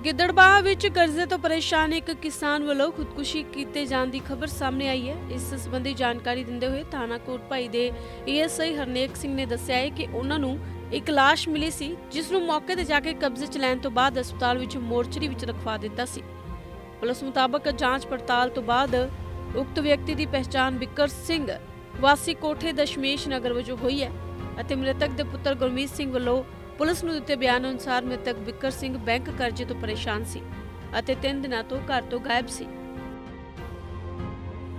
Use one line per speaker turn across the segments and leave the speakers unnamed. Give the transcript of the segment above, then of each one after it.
ਗਿੱਦੜਬਾਹਾ ਵਿੱਚ ਕਰਜ਼ੇ ਤੋਂ ਪਰੇਸ਼ਾਨ ਇੱਕ ਕਿਸਾਨ ਵੱਲੋਂ ਖੁਦਕੁਸ਼ੀ ਕੀਤੇ ਜਾਣ ਦੀ ਖਬਰ ਸਾਹਮਣੇ ਆਈ ਹੈ। ਇਸ ਸੰਬੰਧੀ ਜਾਣਕਾਰੀ ਦਿੰਦੇ ਹੋਏ ਥਾਣਾ ਕੋਟਭਾਈ ਦੇ ਏਐਸਆਈ ਹਰਨੇਕ ਸਿੰਘ ਨੇ ਦੱਸਿਆ ਹੈ ਕਿ ਉਹਨਾਂ ਨੂੰ ਇੱਕ ਲਾਸ਼ ਮਿਲੀ ਸੀ, ਜਿਸ ਨੂੰ ਮੌਕੇ ਤੇ ਜਾ ਕੇ ਕਬਜ਼ੇ 'ਚ ਲੈਣ ਤੋਂ ਬਾਅਦ ਹਸਪਤਾਲ ਵਿੱਚ ਮੋਰਚਰੀ ਵਿੱਚ ਰਖਵਾ ਦਿੱਤਾ ਸੀ। ਪੁਲਿਸ ਮੁਤਾਬਕ ਜਾਂਚ ਪੜਤਾਲ ਤੋਂ ਬਾਅਦ ਉਕਤ ਵਿਅਕਤੀ ਦੀ ਪਛਾਣ ਬਿਕਰ ਸਿੰਘ ਵਾਸੀ ਕੋਠੇ ਦਸ਼ਮੇਸ਼ ਨਗਰ ਵਜੋਂ ਹੋਈ ਹੈ ਅਤੇ ਮ੍ਰਿਤਕ ਦੇ ਪੁੱਤਰ ਗੁਰਮੀਤ ਸਿੰਘ ਵੱਲੋਂ ਪੁਲਿਸ ਨੂੰ ਦਿੱਤੇ ਬਿਆਨ ਅਨੁਸਾਰ ਮ੍ਰਿਤਕ ਬਿੱਕਰ ਸਿੰਘ ਬੈਂਕ ਕਰਜ਼ੇ ਤੋਂ ਪਰੇਸ਼ਾਨ ਸੀ ਅਤੇ 3 ਦਿਨਾਂ ਤੋਂ ਘਰ ਤੋਂ ਗਾਇਬ ਸੀ।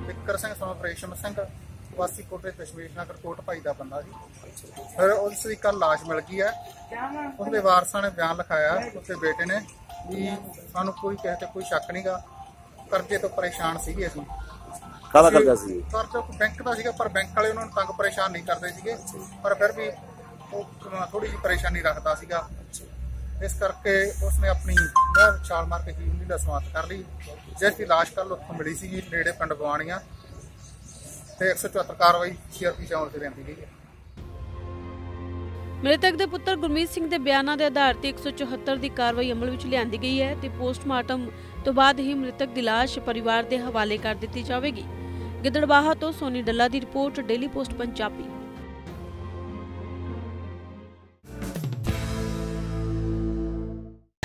ਵਿਕਰ ਸਿੰਘ ਸਮਾਂ ਪ੍ਰੇਸ਼ਮ ਸਿੰਘ ਵਾਸੀ ਕੋਟੇ ਦਸ਼ਮੇਸ਼ ਨਗਰ ਕੋਟ ਭਾਈ ਦਾ ਬੰਦਾ ਜੀ ਫਿਰ ਉਸ ਦੀ ਕੱਲ ਲਾਸ਼ ਮਿਲ ਗਈ ਹੈ। ਉਹਦੇ ਵਾਰਸਾਂ ਨੇ ਬਿਆਨ ਲਿਖਾਇਆ ਉਸਦੇ ਬੇਟੇ ਨੇ ਵੀ ਸਾਨੂੰ ਕੋਈ ਕਿਸੇ ਤੇ ਕੋਈ ਸ਼ੱਕ ਨਹੀਂਗਾ ਕਰਜ਼ੇ ਤੋਂ ਪਰੇਸ਼ਾਨ ਸੀਗੇ ਅਸੀਂ।
ਕਾਹਦਾ ਕਰਜ਼ਾ ਸੀ?
ਕਰਜ਼ਾ ਬੈਂਕ ਦਾ ਸੀਗਾ ਪਰ ਬੈਂਕ ਵਾਲੇ ਉਹਨਾਂ ਨੂੰ ਤੰਗ ਪਰੇਸ਼ਾਨ ਨਹੀਂ ਕਰਦੇ ਸੀਗੇ। ਪਰ ਫਿਰ ਵੀ ਉਹ ਥੋੜੀ ਜਿਹੀ ਪਰੇਸ਼ਾਨੀ ਰੱਖਦਾ ਸੀਗਾ। ਇਸ ਕਰਕੇ ਉਸਨੇ ਆਪਣੀ ਨਹਿਰ ਛਾਲ ਮਾਰ ਕੇ ਜੀਵਨੀ ਦਾ ਸਮਾਪਤ ਕਰ ਲਈ। ਜਿਸ ਦੀ ਲਾਸ਼ ਕੱਲ ਉੱਥੋਂ ਮਿਲੀ ਸੀਗੀ, ਨੇੜੇ ਪਿੰਡ ਬਵਾਣੀਆਂ ਤੇ 174 ਕਾਰਵਾਈ ਸੀਆਰਪੀ ਚੌਂਕ ਤੇ ਲੈਂਦੀ ਗਈ
ਮ੍ਰਿਤਕ ਦੇ ਪੁੱਤਰ ਗੁਰਮੀਤ ਸਿੰਘ ਦੇ ਬਿਆਨਾਂ ਦੇ ਆਧਾਰ ਤੇ 174 ਦੀ ਕਾਰਵਾਈ ਅਮਲ ਵਿੱਚ ਲਿਆਂਦੀ ਗਈ ਹੈ ਤੇ ਪੋਸਟਮਾਰਟਮ ਤੋਂ ਬਾਅਦ ਹੀ ਮ੍ਰਿਤਕ ਦੀ ਲਾਸ਼ ਪਰਿਵਾਰ ਦੇ ਹਵਾਲੇ ਕਰ ਦਿੱਤੀ ਜਾਵੇਗੀ। ਗਿੱਦੜਬਾਹਾ ਤੋਂ ਸੋਨੀ ਡੱਲਾ ਦੀ ਰਿਪੋਰਟ, ਡੇਲੀ ਪੋਸਟ, ਪੰਜਾਬੀ।